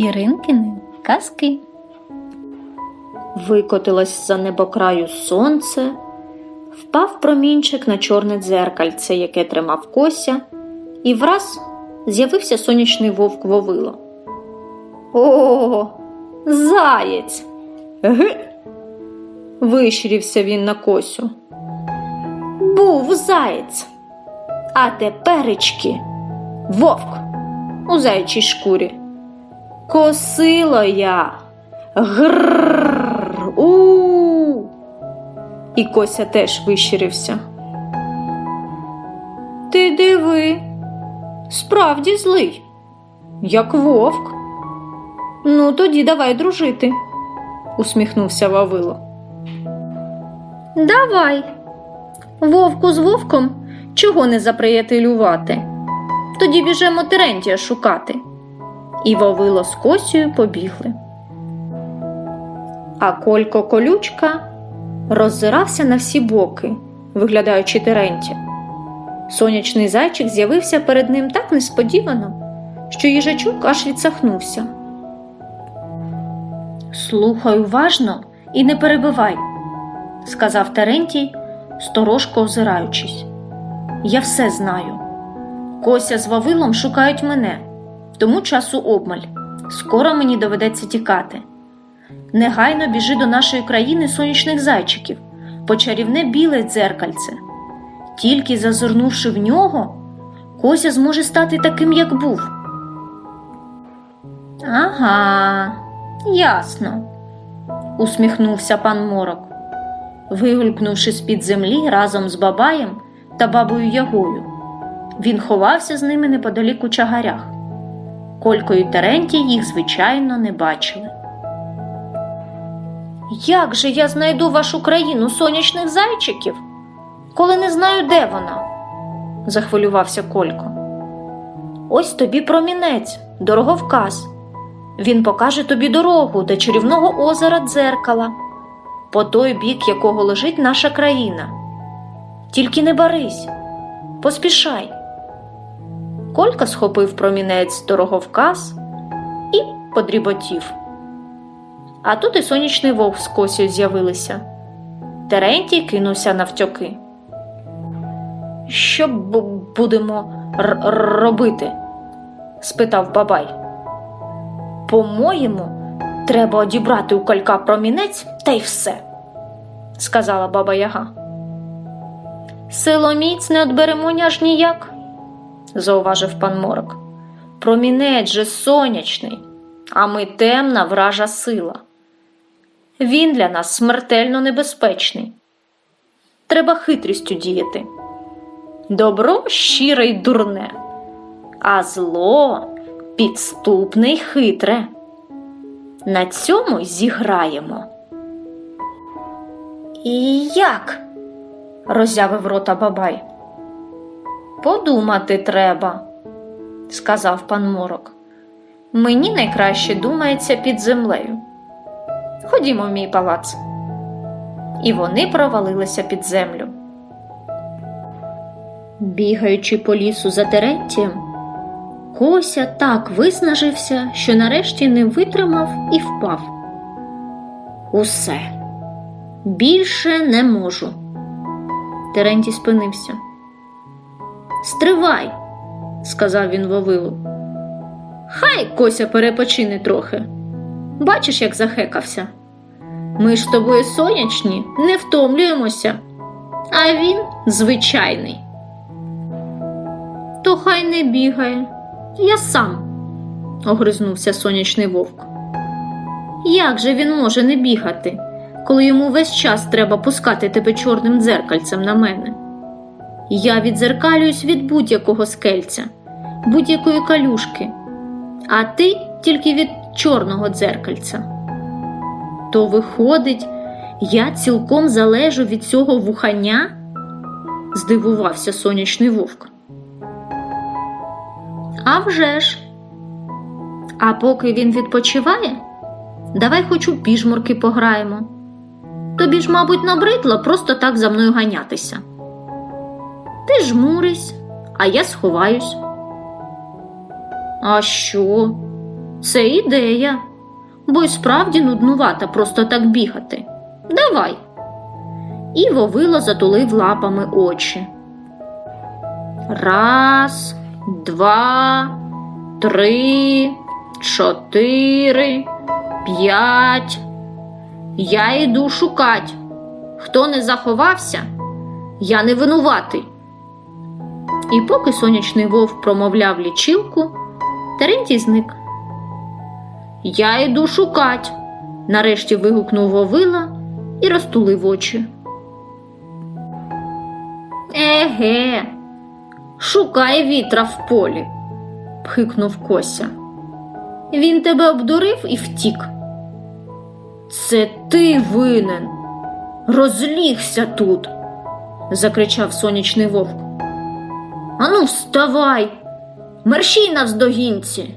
Іринкини казки. Викотилось за небокраю сонце, впав промінчик на чорне дзеркальце, яке тримав кося, і враз з'явився сонячний вовк Вовило. О, заєць! Ги! Вишрівся він на косю. Був заєць, а теперечки вовк у заячій шкурі. Косило я. Грррр. У. І Кося теж вищирився. Ти диви, справді злий, як вовк. Ну, тоді давай дружити, усміхнувся Вавило. Давай. Вовку з вовком чого не заприятелювати? Тоді біжемо Терентія шукати. І Вовило з Косею побігли. А Колько колючка роззирався на всі боки, виглядаючи Теренті. Сонячний зайчик з'явився перед ним так несподівано, що їжачок аж відсахнувся. Слухай уважно і не перебивай, сказав Терентій, сторожко озираючись. Я все знаю. Кося з Вавилом шукають мене, тому часу обмаль. Скоро мені доведеться тікати. Негайно біжи до нашої країни сонячних зайчиків, по чарівне біле дзеркальце. Тільки зазирнувши в нього, Кося зможе стати таким, як був. Ага, ясно, усміхнувся пан Морок, вигулькнувши з-під землі разом з бабаєм та бабою Ягою. Він ховався з ними неподалік у чагарях. Колько і Терентій їх, звичайно, не бачили. Як же я знайду вашу країну сонячних зайчиків, коли не знаю, де вона? захвилювався Колько. Ось тобі промінець, дороговказ. Він покаже тобі дорогу до чарівного озера дзеркала, по той бік якого лежить наша країна. Тільки не барись, поспішай. Колька схопив промінець дороговказ і подріботів. А тут і сонячний вовк з косію з'явилися. Терентій кинувся навтьоки. Що будемо робити? спитав бабай. По-моєму, треба одібрати у колька промінець та й все, сказала баба Яга. Силоміць не одберемо аж ніяк, зауважив пан Морок. Промінець же сонячний, а ми темна вража сила. Він для нас смертельно небезпечний. Треба хитрістю діяти. Добро щире й дурне, а зло підступне й хитре. На цьому зіграємо. І як? роззявив рота бабай. Подумати треба, сказав пан Морок. Мені найкраще думається під землею. Ходімо в мій палац. І вони провалилися під землю. Бігаючи по лісу за Терентієм, Кося так виснажився, що нарешті не витримав і впав. Усе більше не можу. Терентій спинився. Стривай, сказав він Вовилу. Хай Кося перепочине трохи. Бачиш, як захекався. Ми ж з тобою сонячні, не втомлюємося, а він звичайний. То хай не бігає, я сам, огризнувся сонячний вовк. Як же він може не бігати, коли йому весь час треба пускати тебе чорним дзеркальцем на мене? Я відзеркалююсь від будь-якого скельця, будь-якої калюшки, а ти тільки від чорного дзеркальця. То виходить, я цілком залежу від цього вухання? здивувався сонячний вовк. А вже ж. А поки він відпочиває, давай хоч у піжмурки пограємо. Тобі ж, мабуть, набридло просто так за мною ганятися. Ти жмурись, а я сховаюсь. А що? Це ідея, бо й справді нуднувата просто так бігати. Давай. І Вовила затулив лапами очі. Раз, два, три, чотири, п'ять. Я йду шукать. Хто не заховався, я не винуватий. І поки сонячний вовк промовляв лічилку, Терентій зник. Я йду шукать, нарешті вигукнув Вовила і розтулив очі. Еге, шукай вітра в полі, пхикнув Кося. Він тебе обдурив і втік. Це ти винен. Розлігся тут, закричав сонячний вовк. Ану, вставай, мерщій навздогінці.